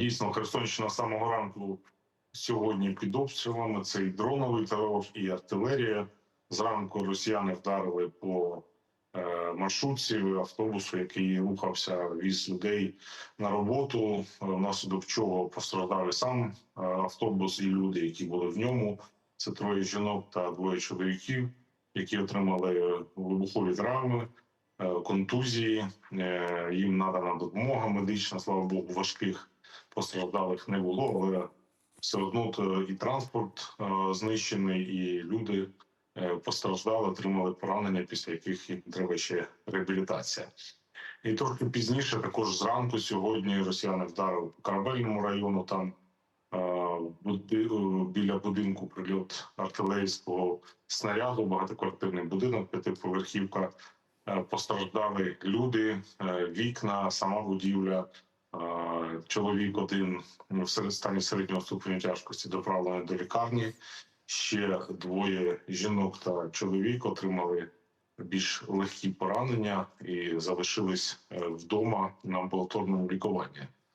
Дійсно, Херсонщина самого ранку сьогодні під обстрілами. Це і дроновий терор, і артилерія. Зранку росіяни вдарили по е, маршрутці автобусу, який рухався, віз людей на роботу. е, Внаслідок чого постраждали сам е, автобус і люди, які були в ньому. Це троє жінок та двоє чоловіків, які отримали вибухові травми, е, контузії. Е, Їм надана допомога медична, слава Богу, важких постраждалих не було, але все одно і транспорт е, знищений, і люди е, постраждали, отримали поранення, після яких їм треба ще реабілітація. І трохи пізніше, також зранку, сьогодні росіяни вдарили по корабельному району. Там е, е, біля будинку прильот артилерійського снаряду, багатоквартирний будинок, п'ятиповерхівка. Е, Постраждали люди, е, вікна, сама будівля. Е, Чоловік один в стані середнього ступеню тяжкості доправлений до лікарні. Ще двоє жінок та чоловік отримали більш легкі поранення і залишились вдома на амбулаторному лікуванні.